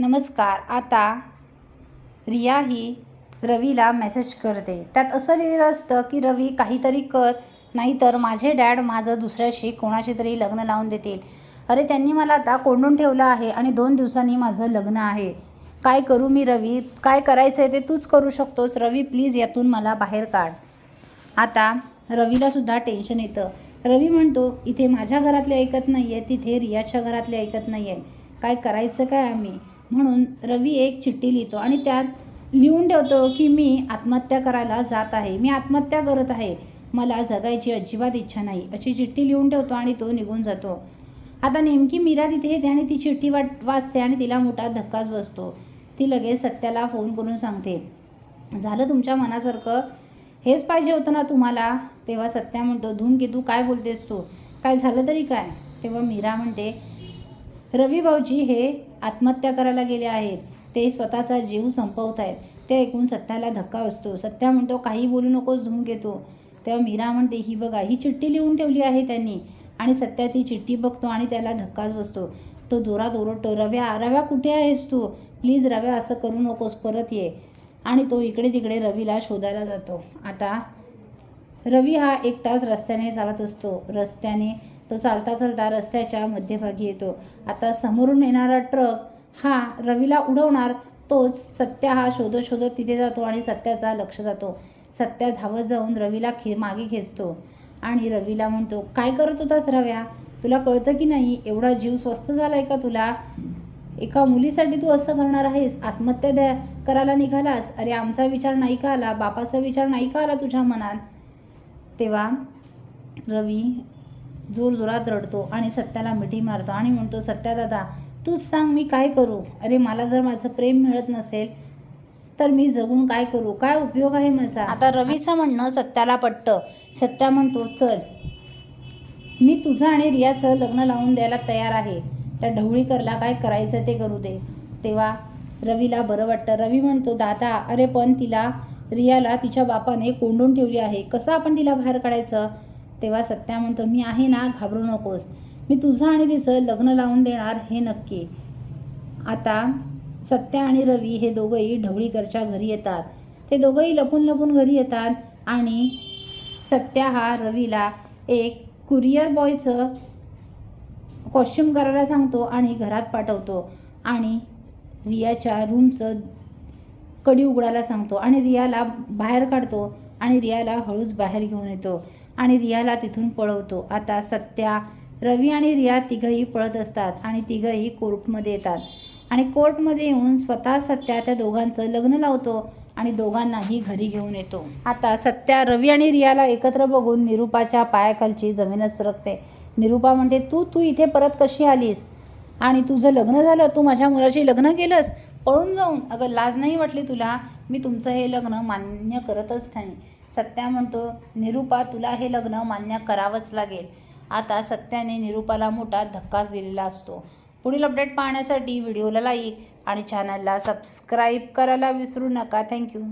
नमस्कार आता रिया ही रवीला मेसेज करते. त्यात असं लिहिलेलं असतं की रवी काहीतरी कर नाहीतर माझे डॅड माझं दुसऱ्याशी कोणाशी तरी लग्न लावून देतील. अरे त्यांनी मला आता कोंडून ठेवलं आहे आणि दोन दिवसांनी माझं लग्न आहे. काय करू मी रवी? काय करायचं आहे ते तूच करू शकतोस. रवी प्लीज यातून मला बाहेर काढ. आता रवीलासुद्धा टेन्शन येतं. रवी म्हणतो इथे माझ्या घरातले ऐकत नाही आहे तिथे रियाच्या घरातले ऐकत नाही आहे काय करायचं काय आम्ही? म्हणून रवी एक चिठ्ठी लिहितो आणि त्यात लिहून ठेवतो की मी आत्महत्या करायला जात आहे. मी आत्महत्या करत आहे. मला जगायची अजिबात इच्छा नाही. अशी चिठ्ठी लिहून ठेवतो आणि तो निघून जातो. आता नेमकी मीरा तिथे येते आणि ती चिठ्ठी वाट वाचते आणि तिला मोठा धक्काच बसतो. ती लगेच सत्याला फोन करून सांगते झालं तुमच्या मनासारखं? हेच पाहिजे होतं ना तुम्हाला? तेव्हा सत्या म्हणतो धूमकेतू काय बोलतेस तू? काय झालं तरी काय? तेव्हा मीरा म्हणते रवी भाऊजी हे आत्महत्या करायला गेले आहेत. ते स्वतःचा जीव संपवत आहेत ते ऐकून सत्याला धक्का असतो सत्या म्हणतो काही बोलू नकोस धूमकेतू तेव्हा मीरा म्हणते ही बघा ही चिठ्ठी लिहून ठेवली आहे त्यांनी. आणि सत्या ती चिठ्ठी बघतो आणि त्याला धक्काच बसतो. तो जोरात ओरडतो रव्या रव्या कुठे आहेस तू? प्लीज रव्या असं करू नकोस परत ये. आणि तो इकडे तिकडे रवीला शोधायला जातो. आता रवी हा एकटाच रस्त्याने चालत असतो. रस्त्याने तो चालता चालता रस्त्याच्या मध्यभागी येतो. आता समोरून येणारा ट्रक हा रवीला उडवणार तोच सत्या हा शोधत शोधत तिथे जातो आणि सत्याचा लक्ष जातो. सत्या धावत जाऊन रवीला खे मागे खेचतो आणि रवीला म्हणतो काय करत होतास रव्या? तुला कळतं की नाही? एवढा जीव स्वस्त झाला आहे का तुला? एका मुलीसाठी तू असं करणार आहेस? आत्महत्या द्या करायला निघालास? अरे आमचा विचार नाही का आला? बापाचा विचार नाही का आला तुझ्या मनात? तेव्हा रवी जोरजोरात रडतो आणि सत्याला मिठी मारतो आणि म्हणतो सत्या दादा तूच सांग मी काय करू? अरे मला जर माझं प्रेम मिळत नसेल तर मी जगून काय करू? काय उपयोग आहे माझा? आता रवीचं म्हणणं सत्याला पटतं. सत्या म्हणतो चल मी तुझं आणि रियाचं लग्न लावून द्यायला तयार आहे. त्या ढवळीकरला काय करायचं ते करू दे. तेव्हा रवीला बरं वाटतं. रवी म्हणतो दादा अरे पण तिला रियाला तिच्या बापाने कोंडून ठेवली आहे. कसं आपण तिला बाहेर काढायचं? तेव्हा सत्या म्हणतो मी आहे ना घाबरू नकोस. मी तुझं आणि तिचं लग्न लावून देणार हे नक्की. आता सत्या आणि रवी हे दोघंही ढवळीकरच्या घरी येतात. ते दोघंही लपून लपून घरी येतात आणि सत्या हा रवीला एक कुरिअर बॉयचं कॉस्ट्युम करायला सांगतो आणि घरात पाठवतो आणि रियाच्या रूमचं कडी उघडायला सांगतो आणि रियाला बाहेर काढतो आणि रियाला हळूच बाहेर घेऊन येतो. आणि रियाला तिथून पळवतो. आता सत्या रवी आणि रिया तिघंही पळत असतात आणि तिघंही कोर्टमध्ये येतात. आणि कोर्टमध्ये येऊन स्वतः सत्या त्या दोघांचं लग्न लावतो आणि दोघांनाही घरी घेऊन येतो. आता सत्या रवी आणि रियाला एकत्र बघून निरुपाच्या पायाखालची जमीनच सरकते. निरुपा म्हणते तू तू इथे परत कशी आलीस? आणि तुझं लग्न झालं तू माझ्या मुलाशी लग्न केलंस? पळून जाऊन. अगं लाज नाही वाटली तुला? मी तुमचं हे लग्न मान्य करतच नाही. सत्या म्हणतो निरुपा तुला हे लग्न मान्य करावंच लागेल. आता सत्याने निरुपाला मोठा धक्काच दिलेला असतो. पुढील अपडेट पाहण्यासाठी व्हिडिओला लाईक आणि चॅनलला सबस्क्राईब करायला विसरू नका. थँक्यू